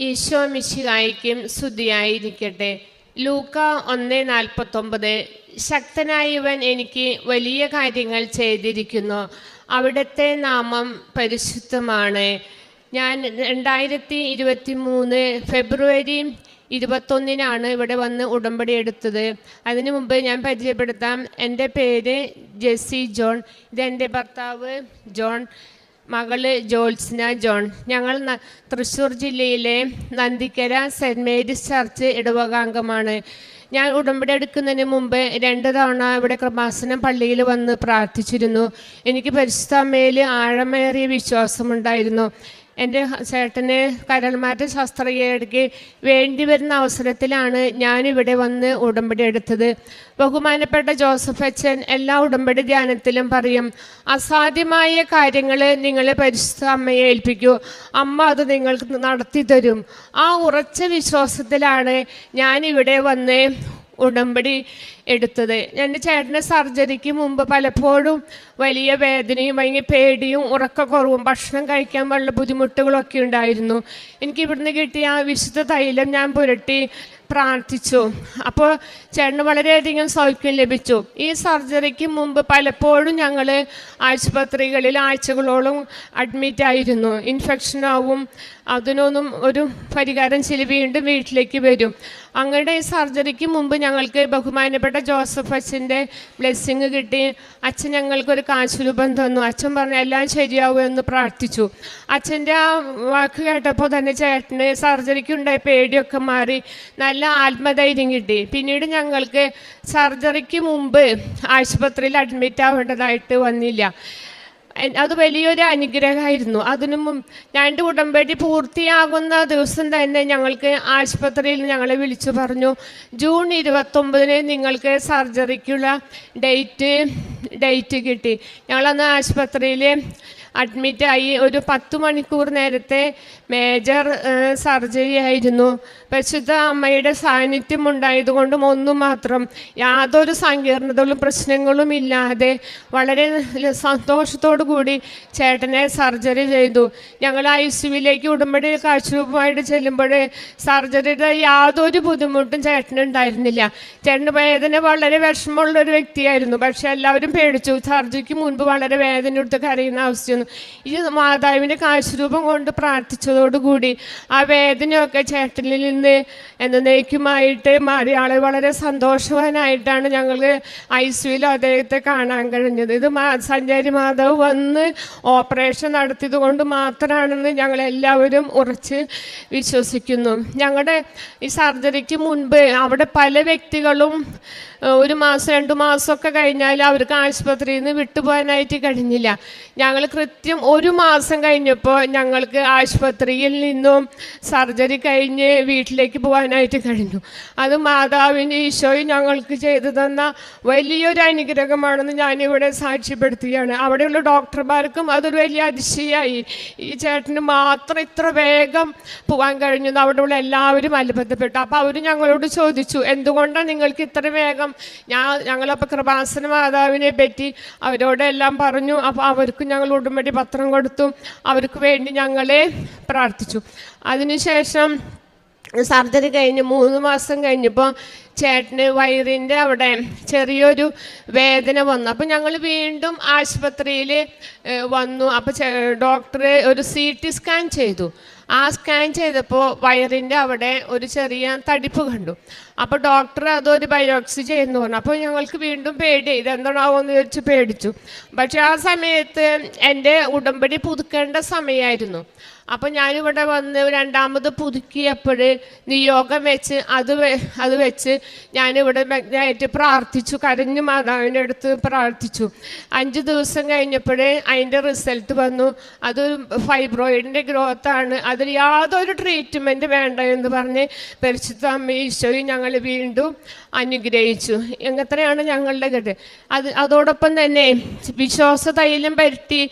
ഈശോ മിശിഹായിക്കും സ്തുതിയായിരിക്കട്ടെ. ലൂക്ക ഒന്ന് നാൽപ്പത്തൊമ്പത്. ശക്തനായവൻ എനിക്ക് വലിയ കാര്യങ്ങൾ ചെയ്തിരിക്കുന്നു. അവിടുത്തെ നാമം പരിശുദ്ധമാണ്. ഞാൻ രണ്ടായിരത്തി ഇരുപത്തി മൂന്ന് ഫെബ്രുവരി ഇരുപത്തൊന്നിനാണ് ഇവിടെ വന്ന് ഉടമ്പടി എടുത്തത്. അതിനു മുമ്പ് ഞാൻ പരിചയപ്പെടുത്താം. എന്റെ പേര് ജെസ്സി ജോൺ. ഇതെന്റെ ഭർത്താവ് ജോൺ. മകൾ ജോത്സ്ന ജോൺ. ഞങ്ങൾ തൃശ്ശൂർ ജില്ലയിലെ നന്ദിക്കര സെന്റ് മേരീസ് ചർച്ച് ഇടവകാംഗമാണ് ഞാൻ ഉടമ്പടി എടുക്കുന്നതിന് മുമ്പ് രണ്ട് തവണ ഇവിടെ കൃപാസനം പള്ളിയിൽ വന്ന് പ്രാർത്ഥിച്ചിരുന്നു. എനിക്ക് പരിശുദ്ധ അമ്മയിൽ ആഴമേറിയ വിശ്വാസമുണ്ടായിരുന്നു. എന്റെ ചേട്ടന് കരൾമാറ്റ ശസ്ത്രക്രിയയ്ക്ക് വേണ്ടി വരുന്ന അവസരത്തിലാണ് ഞാനിവിടെ വന്ന് ഉടമ്പടി എടുത്തത്. ബഹുമാനപ്പെട്ട ജോസഫ് അച്ഛൻ എല്ലാ ഉടമ്പടി ധ്യാനത്തിലും പറയും അസാധ്യമായ കാര്യങ്ങൾ നിങ്ങളെ പരിശുദ്ധ അമ്മയെ ഏൽപ്പിക്കൂ. അമ്മ അത് നിങ്ങൾക്ക് നടത്തി തരും ആ ഉറച്ച വിശ്വാസത്തിലാണ് ഞാനിവിടെ വന്ന് ഉടമ്പടി എടുത്തത്. എന്റെ ചേട്ടന്റെ സർജറിക്ക് മുമ്പ് പലപ്പോഴും വലിയ വേദനയും ഭയങ്കര പേടിയും ഉറക്കക്കുറവും ഭക്ഷണം കഴിക്കാൻ വളരെ ബുദ്ധിമുട്ടുകളൊക്കെ ഉണ്ടായിരുന്നു. എനിക്ക് ഇവിടുന്ന് കിട്ടിയ ആ വിശുദ്ധ തൈലം ഞാൻ പുരട്ടി പ്രാർത്ഥിച്ചു. അപ്പോൾ ചേട്ടന് വളരെയധികം സൗഖ്യം ലഭിച്ചു. ഈ സർജറിക്ക് മുമ്പ് പലപ്പോഴും ഞങ്ങൾ ആശുപത്രികളിൽ ആഴ്ചകളോളം അഡ്മിറ്റ് ആയിരുന്നു. ഇൻഫെക്ഷൻ ആവും അതിനൊന്നും ഒരു പരിഹാരം ചില വീണ്ടും വീട്ടിലേക്ക് വരും. അങ്ങനെ ഈ സർജറിക്ക് മുമ്പ് ഞങ്ങൾക്ക് ബഹുമാനപ്പെട്ട ജോസഫ് അച്ഛന്റെ ബ്ലെസ്സിങ് കിട്ടി. അച്ഛൻ ഞങ്ങൾക്കൊരു കാശുരൂപം തന്നു. അച്ഛൻ പറഞ്ഞു എല്ലാം ശരിയാവുമെന്ന് പ്രാർത്ഥിച്ചു. അച്ഛന്റെ ആ വാക്ക് കേട്ടപ്പോൾ തന്നെ ചേട്ടന് സർജറിക്ക് ഉണ്ടായ പേടിയൊക്കെ മാറി. നല്ല ആത്മധൈര്യം കിട്ടി. പിന്നീട് ഞങ്ങൾക്ക് സർജറിക്ക് മുമ്പ് ആശുപത്രിയിൽ അഡ്മിറ്റ് ആവേണ്ടതായിട്ട് വന്നില്ല. അത് വലിയൊരു അനുഗ്രഹമായിരുന്നു. അതിനു മുമ്പ് ഞാൻ ഉടമ്പടി പൂർത്തിയാകുന്ന ദിവസം തന്നെ ഞങ്ങൾക്ക് ആശുപത്രിയിൽ ഞങ്ങളെ വിളിച്ചു പറഞ്ഞു ജൂൺ ഇരുപത്തൊമ്പതിന് നിങ്ങൾക്ക് സർജറിക്കുള്ള ഡേറ്റ് ഡേറ്റ് കിട്ടി. ഞങ്ങളന്ന് ആശുപത്രിയിൽ അഡ്മിറ്റായി ഒരു പത്ത് മണിക്കൂർ നേരത്തെ മേജർ സർജറി ആയിരുന്നു. പരിശുദ്ധ അമ്മയുടെ സാന്നിധ്യം ഉണ്ടായതുകൊണ്ടും ഒന്നും മാത്രം യാതൊരു സങ്കീർണതകളും പ്രശ്നങ്ങളും ഇല്ലാതെ വളരെ സന്തോഷത്തോടു കൂടി ചേട്ടനെ സർജറി ചെയ്തു. ഞങ്ങൾ ഐ സിയുവിലേക്ക് ഉടമ്പടി കാഴ്ചവുമായിട്ട് ചെല്ലുമ്പോൾ സർജറിയുടെ യാതൊരു ബുദ്ധിമുട്ടും ചേട്ടനുണ്ടായിരുന്നില്ല ചേട്ടന് വേദന വളരെ വിഷമമുള്ള ഒരു വ്യക്തിയായിരുന്നു. പക്ഷെ എല്ലാവരും പേടിച്ചു. സർജറിക്ക് മുൻപ് വളരെ വേദന എടുത്ത് കരയുന്ന അവസ്ഥയൊന്നും ഈ മാതാവിന്റെ കാഴ്ചരൂപം കൊണ്ട് പ്രാർത്ഥിച്ചതോടുകൂടി ആ വേദനയൊക്കെ ചേട്ടനിൽ നിന്ന് എന്നേക്കുമായിട്ട് മാറി. ആളെ വളരെ സന്തോഷവാനായിട്ടാണ് ഞങ്ങൾ ഐ സിയിൽ അദ്ദേഹത്തെ കാണാൻ കഴിഞ്ഞത്. ഇത് സഞ്ചാരി മാതാവ് വന്ന് ഓപ്പറേഷൻ നടത്തിയത് കൊണ്ട് മാത്രമാണെന്ന് ഞങ്ങൾ എല്ലാവരും ഉറച്ച് വിശ്വസിക്കുന്നു. ഞങ്ങളുടെ ഈ സർജറിക്ക് മുൻപ് അവിടെ പല വ്യക്തികളും ഒരു മാസം രണ്ട് മാസമൊക്കെ കഴിഞ്ഞാൽ അവർക്ക് ആശുപത്രിയിൽ നിന്ന് വിട്ടുപോകാനായിട്ട് കഴിഞ്ഞില്ല. ഞങ്ങൾ കൃത്യം ഒരു മാസം കഴിഞ്ഞപ്പോൾ ഞങ്ങൾക്ക് ആശുപത്രിയിൽ നിന്നും സർജറി കഴിഞ്ഞ് വീട്ടിലേക്ക് പോകാനായിട്ട് കഴിഞ്ഞു. അത് മാതാവിന്റെ ഈശോയും ഞങ്ങൾക്ക് ചെയ്തു തന്ന വലിയൊരു അനുഗ്രഹമാണെന്ന് ഞാനിവിടെ സാക്ഷ്യപ്പെടുത്തുകയാണ്. അവിടെയുള്ള ഡോക്ടർമാർക്കും അതൊരു വലിയ അതിശയായി ഈ ചേട്ടന് മാത്രം ഇത്ര വേഗം പോകാൻ കഴിഞ്ഞു അവിടെയുള്ള എല്ലാവരും അത്ഭുതപ്പെട്ടു. അപ്പോൾ അവർ ഞങ്ങളോട് ചോദിച്ചു എന്തുകൊണ്ടാണ് നിങ്ങൾക്ക് ഇത്ര വേഗം? ഞാൻ ഞങ്ങളപ്പോൾ കൃപാസന മാതാവിനെ പറ്റി അവരോടെല്ലാം പറഞ്ഞു. അപ്പോൾ അവർക്ക് ഞങ്ങൾ ഉടമ്പടി പത്രം കൊടുത്തു അവർക്ക് വേണ്ടി ഞങ്ങളെ പ്രാർത്ഥിച്ചു. അതിനുശേഷം സർജറി കഴിഞ്ഞ് മൂന്ന് മാസം കഴിഞ്ഞപ്പോൾ ചേട്ടന് വയറിന്റെ അവിടെ ചെറിയൊരു വേദന വന്നു. അപ്പോൾ ഞങ്ങൾ വീണ്ടും ആശുപത്രിയിൽ വന്നു. അപ്പോൾ ഡോക്ടറെ ഒരു സി ടി സ്കാൻ ചെയ്തു. ആ സ്കാൻ ചെയ്തപ്പോൾ വയറിന്റെ അവിടെ ഒരു ചെറിയ തടിപ്പ് കണ്ടു. അപ്പോൾ ഡോക്ടർ അതൊരു ബയോപ്സി ചെയ്യുന്നു. പറഞ്ഞു അപ്പോൾ ഞങ്ങൾക്ക് വീണ്ടും പേടി. ഇതെന്താണാവോ എന്ന് ചോദിച്ച് പേടിച്ചു. പക്ഷെ ആ സമയത്ത് എന്റെ ഉടമ്പടി പുതുക്കേണ്ട സമയമായിരുന്നു അപ്പോൾ ഞാനിവിടെ വന്ന് രണ്ടാമത് പുതുക്കിയപ്പോൾ നിയോഗം വെച്ച് അത് അത് വെച്ച് ഞാനിവിടെ മെഗ്നായിട്ട് പ്രാർത്ഥിച്ചു. കരഞ്ഞു മാതാവിന്റെ അടുത്ത് പ്രാർത്ഥിച്ചു. അഞ്ച് ദിവസം കഴിഞ്ഞപ്പോഴേ അതിന്റെ റിസൾട്ട് വന്നു. അത് ഫൈബ്രോയിഡിന്റെ ഗ്രോത്താണ്. അതിൽ യാതൊരു ട്രീറ്റ്മെന്റ് വേണ്ട എന്ന് പറഞ്ഞ് പരിശുദ്ധ അമ്മ ഈശോയും ഞങ്ങൾ വീണ്ടും അനുഗ്രഹിച്ചു. എങ്ങനെയാണ് ഞങ്ങളുടെ കെട്ട് അത് അതോടൊപ്പം തന്നെ വിശ്വാസ തൈലം പരത്തി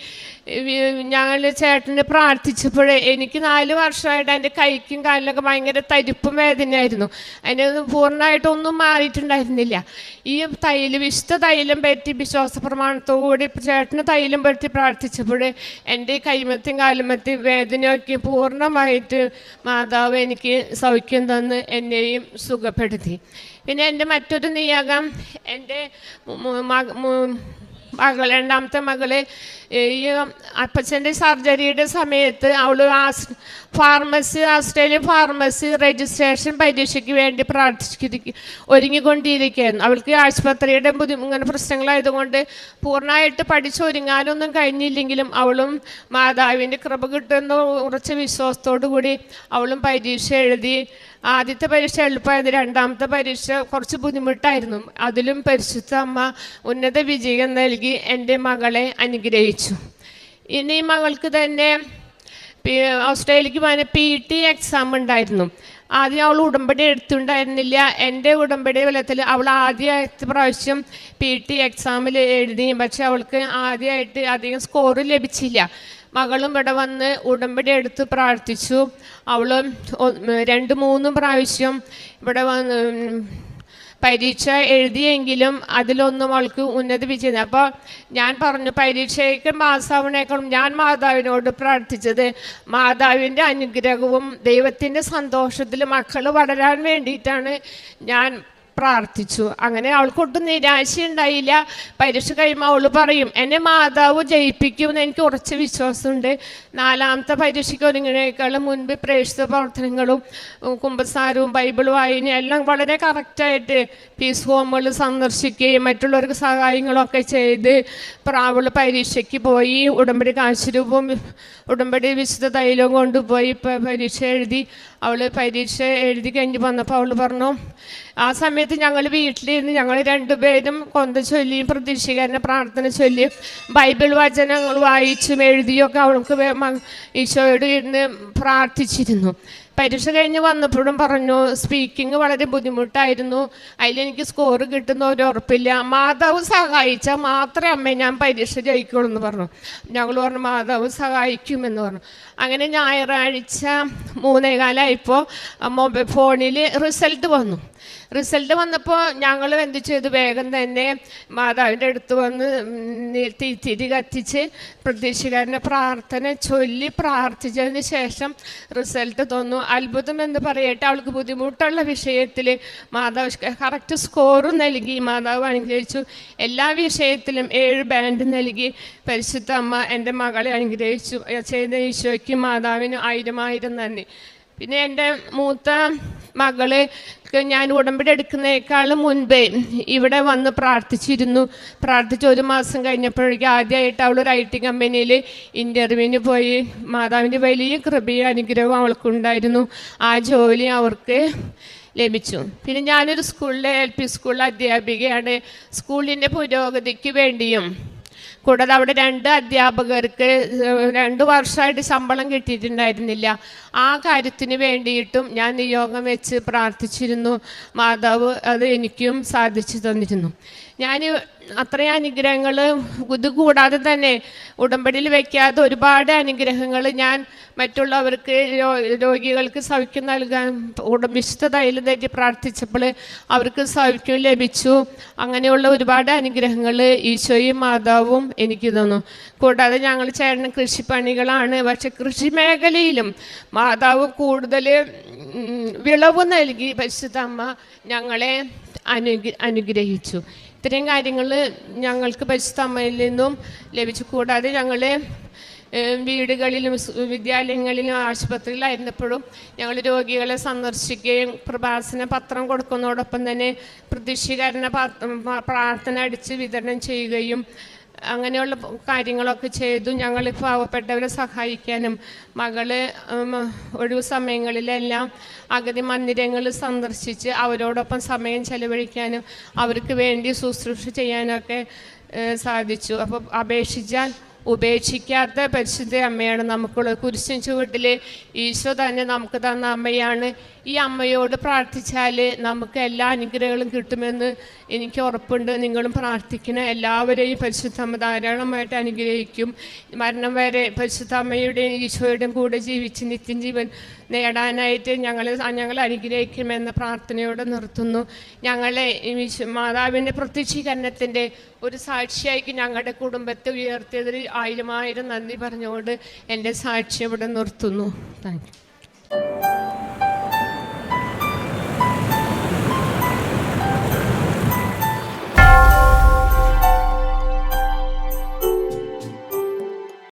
ഞങ്ങൾ ചേട്ടന് പ്രാർത്ഥിച്ചപ്പോൾ എനിക്ക് നാല് വർഷമായിട്ട് എന്റെ കൈക്കും കാലിനൊക്കെ ഭയങ്കര തരിപ്പും വേദനയായിരുന്നു. അതിനൊന്നും പൂർണമായിട്ടൊന്നും മാറിയിട്ടുണ്ടായിരുന്നില്ല. ഈ തൈൽ വിശുദ്ധ തൈലം പറ്റി വിശ്വാസ പ്രമാണത്തോടുകൂടി ചേട്ടന് തൈലം പറ്റി പ്രാർത്ഥിച്ചപ്പോൾ എന്റെ കൈമത്തും കാലുമത്തും വേദനയൊക്കെ പൂർണമായിട്ട് മാതാവ് എനിക്ക് സൗഖ്യം തന്ന് എന്നെയും സുഖപ്പെടുത്തി. പിന്നെ എന്റെ മറ്റൊരു നിയോഗം എന്റെ മകൾ രണ്ടാമത്തെ മകൾ ഈ അപ്പച്ചന്റെ സർജറിയുടെ സമയത്ത് അവൾ ഫാർമസി ആസ്ട്രേലിയൻ ഫാർമസി രജിസ്ട്രേഷൻ പരീക്ഷയ്ക്ക് വേണ്ടി പ്രാർത്ഥിച്ചിരിക്കും ഒരുങ്ങിക്കൊണ്ടിരിക്കുകയായിരുന്നു. അവൾക്ക് ആശുപത്രിയുടെ ബുദ്ധി ഇങ്ങനെ പ്രശ്നങ്ങളായതുകൊണ്ട് പൂർണമായിട്ട് പഠിച്ചൊരുങ്ങാനൊന്നും കഴിഞ്ഞില്ലെങ്കിലും അവളും മാതാവിന്റെ കൃപ കിട്ടുന്ന ഉറച്ച വിശ്വാസത്തോടു കൂടി അവളും പരീക്ഷ എഴുതി ആദ്യത്തെ പരീക്ഷ എളുപ്പമായത് രണ്ടാമത്തെ പരീക്ഷ കുറച്ച് ബുദ്ധിമുട്ടായിരുന്നു. അതിലും പരിശുദ്ധ അമ്മ ഉന്നത വിജയം നൽകി എന്റെ മകളെ അനുഗ്രഹിച്ചു. ഇനി ഈ മകൾക്ക് തന്നെ ഓസ്ട്രേലിയക്ക് പോയ പി ടി എക്സാം ഉണ്ടായിരുന്നു. ആദ്യം അവൾ ഉടമ്പടി എടുത്തിട്ടുണ്ടായിരുന്നില്ല. എന്റെ ഉടമ്പടി ഫലത്തിൽ അവൾ ആദ്യത്തെ പ്രാവശ്യം പി ടി എക്സാമിൽ എഴുതി. പക്ഷെ അവൾക്ക് ആദ്യമായിട്ട് അധികം സ്കോർ ലഭിച്ചില്ല. മകളും ഇവിടെ വന്ന് ഉടമ്പടി എടുത്ത് പ്രാർത്ഥിച്ചു. അവൾ രണ്ട് മൂന്ന് പ്രാവശ്യം ഇവിടെ വന്ന് പരീക്ഷ എഴുതിയെങ്കിലും അതിലൊന്നും അവൾക്ക് ഉന്നത വിജയം. അപ്പോൾ ഞാൻ പറഞ്ഞു പരീക്ഷയ്ക്ക് പാസ്സാവണേക്കാളും ഞാൻ മാതാവിനോട് പ്രാർത്ഥിച്ചത് മാതാവിന്റെ അനുഗ്രഹവും ദൈവത്തിന്റെ സന്തോഷത്തിൽ മക്കൾ വളരാൻ വേണ്ടിയിട്ടാണ് ഞാൻ പ്രാർത്ഥിച്ചു. അങ്ങനെ അവൾക്കൊട്ടും നിരാശയുണ്ടായില്ല. പരീക്ഷ കഴിയുമ്പോൾ അവൾ പറയും എന്നെ മാതാവ് ജയിപ്പിക്കുമെന്ന് എനിക്ക് ഉറച്ച വിശ്വാസമുണ്ട്. നാലാമത്തെ പരീക്ഷയ്ക്ക് ഒരുങ്ങിനേക്കാളും മുൻപ് പ്രേക്ഷിത പ്രവർത്തനങ്ങളും കുമ്പസാരവും ബൈബിൾ വായനയും എല്ലാം വളരെ കറക്റ്റായിട്ട് പീസ് ഹോമുകൾ സന്ദർശിക്കുകയും മറ്റുള്ളവർക്ക് സഹായങ്ങളൊക്കെ ചെയ്ത് പ്രാവുകൾ പരീക്ഷയ്ക്ക് പോയി ഉടമ്പടി കാശുരൂപവും ഉടമ്പടി വിശുദ്ധ തൈലവും കൊണ്ടുപോയി പരീക്ഷ എഴുതി അവൾ പരീക്ഷ എഴുതി കഴിഞ്ഞ് വന്നപ്പോൾ അവൾ പറഞ്ഞു ആ സമയത്ത് ഞങ്ങൾ വീട്ടിലിരുന്ന് ഞങ്ങൾ രണ്ടുപേരും കൊന്ത ചൊല്ലിയും പ്രതീക്ഷിക്കാരനെ പ്രാർത്ഥന ചൊല്ലിയും ബൈബിൾ വചനങ്ങൾ വായിച്ചും എഴുതിയൊക്കെ അവൾക്ക് ഈശോയോട് ഇരുന്ന് പ്രാർത്ഥിച്ചിരുന്നു. പരീക്ഷ കഴിഞ്ഞ് വന്നപ്പോഴും പറഞ്ഞു സ്പീക്കിംഗ് വളരെ ബുദ്ധിമുട്ടായിരുന്നു. അതിലെനിക്ക് സ്കോർ കിട്ടുന്ന ഒരു ഉറപ്പില്ല. മാതാവ് സഹായിച്ചാൽ മാത്രമേ അമ്മ ഞാൻ പരീക്ഷ ജയിക്കുള്ളൂ എന്ന് പറഞ്ഞു. ഞങ്ങൾ പറഞ്ഞു മാതാവ് സഹായിക്കുമെന്ന് പറഞ്ഞു. അങ്ങനെ ഞായറാഴ്ച മൂന്നേകാലായപ്പോൾ മൊബൈൽ ഫോണിൽ റിസൾട്ട് വന്നു. റിസൾട്ട് വന്നപ്പോൾ ഞങ്ങൾ എന്ത് ചെയ്തു? വേഗം തന്നെ മാതാവിന്റെ അടുത്ത് വന്ന് തിരി കത്തിച്ച് പ്രതീക്ഷകാരന്റെ പ്രാർത്ഥന ചൊല്ലി പ്രാർത്ഥിച്ചതിന് ശേഷം റിസൾട്ട് തോന്നു. അത്ഭുതം എന്ന് പറയട്ടെ അവൾക്ക് ബുദ്ധിമുട്ടുള്ള വിഷയത്തിൽ മാതാവ് കറക്റ്റ് സ്കോറും നൽകി. മാതാവ് അനുഗ്രഹിച്ചു. എല്ലാ വിഷയത്തിലും ഏഴ് ബാൻഡ് നൽകി. പരിശുദ്ധ അമ്മ എന്റെ മകളെ അനുഗ്രഹിച്ചു. ചെയ്ത ഈശോയ്ക്ക് മാതാവിന് ആയിരം ആയിരം നന്ദി. പിന്നെ എന്റെ മൂത്ത മകൾ ഞാൻ ഉടമ്പടി എടുക്കുന്നതിനേക്കാളും മുൻപേ ഇവിടെ വന്ന് പ്രാർത്ഥിച്ചിരുന്നു. പ്രാർത്ഥിച്ച് ഒരു മാസം കഴിഞ്ഞപ്പോഴേക്കും ആദ്യമായിട്ട് അവൾ ഒരു ടി കമ്പനിയിൽ ഇന്റർവ്യൂവിന് പോയി. മാതാവിന്റെ വലിയ കൃപയും അനുഗ്രഹവും അവൾക്കുണ്ടായിരുന്നു. ആ ജോലി അവർക്ക് ലഭിച്ചു. പിന്നെ ഞാനൊരു സ്കൂളിലെ എൽ പി സ്കൂളിലെ അധ്യാപികയാണ്. സ്കൂളിന്റെ പുരോഗതിക്ക് വേണ്ടിയും കൂടാതെ അവിടെ രണ്ട് അധ്യാപകർക്ക് രണ്ട് വർഷമായിട്ട് ശമ്പളം കിട്ടിയിട്ടുണ്ടായിരുന്നില്ല. ആ കാര്യത്തിന് വേണ്ടിയിട്ടും ഞാൻ നിയോഗം വെച്ച് പ്രാർത്ഥിച്ചിരുന്നു. മാതാവ് അത് എനിക്കും സാധിച്ചു തന്നിരുന്നു. ഞാൻ അത്രയും അനുഗ്രഹങ്ങൾ ഇത് കൂടാതെ തന്നെ ഉടമ്പടിയിൽ വെക്കാതെ ഒരുപാട് അനുഗ്രഹങ്ങൾ ഞാൻ മറ്റുള്ളവർക്ക് രോഗികൾക്ക് സൗഖ്യം നൽകാൻ വിശുദ്ധ തൈലം തെറ്റി പ്രാർത്ഥിച്ചപ്പോൾ അവർക്ക് സൗഖ്യം ലഭിച്ചു. അങ്ങനെയുള്ള ഒരുപാട് അനുഗ്രഹങ്ങൾ ഈശോയും മാതാവും എനിക്ക് തന്നു. കൂടാതെ ഞങ്ങൾ ചേട്ടൻ കൃഷിപ്പണികളാണ്. പക്ഷെ കൃഷി മേഖലയിലും മാതാവ് കൂടുതൽ വിളവ് നൽകി. പരിശുദ്ധ അമ്മ ഞങ്ങളെ അനുഗ്ര അനുഗ്രഹിച്ചു. ഇത്രയും കാര്യങ്ങൾ ഞങ്ങൾക്ക് പരിശുദ്ധ അമ്മയിൽ നിന്നും ലഭിച്ചു. കൂടാതെ ഞങ്ങൾ വീടുകളിലും വിദ്യാലയങ്ങളിലും ആശുപത്രിയിലായിരുന്നപ്പോഴും ഞങ്ങൾ രോഗികളെ സന്ദർശിക്കുകയും പ്രഭാസന പത്രം കൊടുക്കുന്നതോടൊപ്പം തന്നെ പ്രതിഷ്ഠീകരണ പ്രാർത്ഥന അടിച്ച് വിതരണം ചെയ്യുകയും അങ്ങനെയുള്ള കാര്യങ്ങളൊക്കെ ചെയ്തു ഞങ്ങൾ പാവപ്പെട്ടവരെ സഹായിക്കാനും മകൾ ഒഴിവു സമയങ്ങളിലെല്ലാം അഗതി മന്ദിരങ്ങൾ സന്ദർശിച്ച് അവരോടൊപ്പം സമയം ചെലവഴിക്കാനും അവർക്ക് വേണ്ടി ശുശ്രൂഷ ചെയ്യാനൊക്കെ സാധിച്ചു. അപ്പോൾ അപേക്ഷിച്ചാൽ ഉപേക്ഷിക്കാത്ത പരിശുദ്ധ അമ്മയാണ് നമുക്കുള്ളത്. കുരിശൻ ചുവട്ടിൽ ഈശോ തന്നെ നമുക്ക് തന്ന അമ്മയാണ്. ഈ അമ്മയോട് പ്രാർത്ഥിച്ചാൽ നമുക്ക് എല്ലാ അനുഗ്രഹങ്ങളും കിട്ടുമെന്ന് എനിക്ക് ഉറപ്പുണ്ട്. നിങ്ങളും പ്രാർത്ഥിക്കണം എല്ലാവരെയും പരിശുദ്ധ അമ്മ ധാരാളമായിട്ട് അനുഗ്രഹിക്കും. മരണം വരെ പരിശുദ്ധ അമ്മയുടെയും ഈശോയുടെയും കൂടെ ജീവിച്ച് നിത്യം ജീവൻ നേടാനായിട്ട് ഞങ്ങൾ ഞങ്ങൾ അനുഗ്രഹിക്കുമെന്ന പ്രാർത്ഥനയോടെ നിർത്തുന്നു. ഞങ്ങളെ മാതാവിന്റെ പ്രത്യക്ഷീകരണത്തിന്റെ ഒരു സാക്ഷിയായി ഞങ്ങളുടെ കുടുംബത്തെ ഉയർത്തിയതിൽ ആയിരമായിരം ആയിരം നന്ദി പറഞ്ഞുകൊണ്ട് എന്റെ സാക്ഷി ഇവിടെ നിർത്തുന്നു. Thank you.